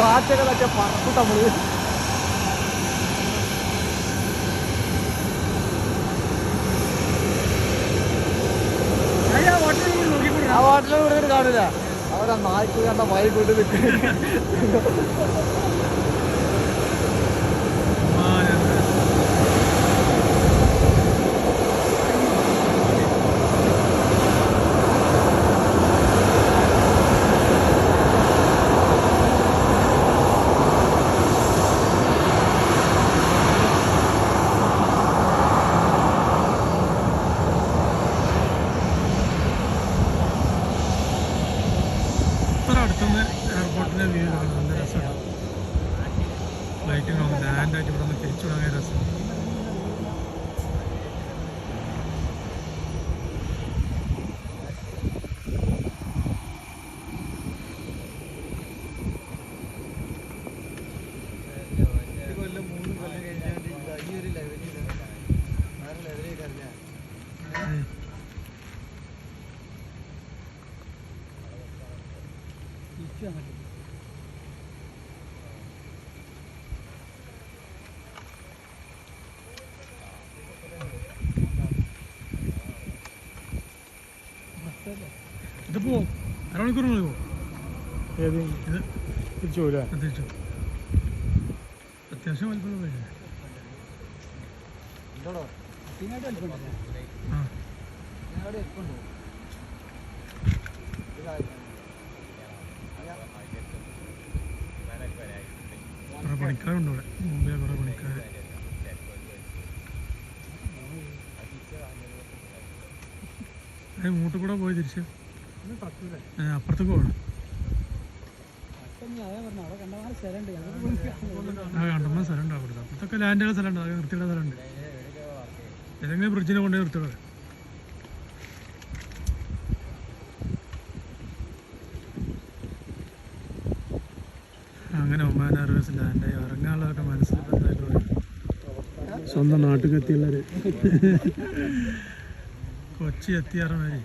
കാറ്റൊക്കെ തട്ടിയ പറക്കും നമ്മൾ. ആ വാട്ടിലെ കാണില്ല അവരാ നായ്ക്ക് വായി കൊണ്ട് നിൽക്കുന്നു അടുത്തുനിന്ന് എയർപോർട്ടിലെ വ്യൂ കാണാം നല്ല രസമാണ്. ഫ്ലൈറ്റ് കാണും ലാൻഡായിട്ട് ഇവിടെ നിന്ന് തിരിച്ചു തുടങ്ങിയ രസം. കൊല്ലം ലെവലിലേക്ക് അറിയാം ഉം. ഇതിപ്പോ അരമണിക്കൂർ മതിയോ ഏത്? ഇത് തിരിച്ചു പോരാ പ്രത്യേകിച്ചു അത്യാവശ്യം ഇതിനായിട്ട് വലിപ്പമുണ്ടല്ലേ ആ. പണിക്കാരുണ്ട് ഇവിടെ മുമ്പേ കുറേ പണിക്കാർ മൂട്ടിൽ കൂടെ പോയി തിരിച്ച്? അപ്പുറത്തേക്ക് പോകണം. ആ കണ്ടമാൻ സ്ഥലം ഉണ്ടാവും അവിടുത്തെ അപ്പുറത്തൊക്കെ ലാൻഡുള്ള സ്ഥലമുണ്ട്. അതൊക്കെ സ്ഥലം ഉണ്ട് ഏതെങ്കിലും ബ്രിഡ്ജിനെ കൊണ്ടുപോയി നിർത്തിയിടത് അങ്ങനെ ഒമാൻ എയർവേസ് ലാൻഡായി ഇറങ്ങാനുള്ളതൊക്കെ മനസ്സിൽ സ്വന്തം നാട്ടിൽ എത്തിയുള്ളവര് കൊച്ചി എത്തിയാറ മാതിരി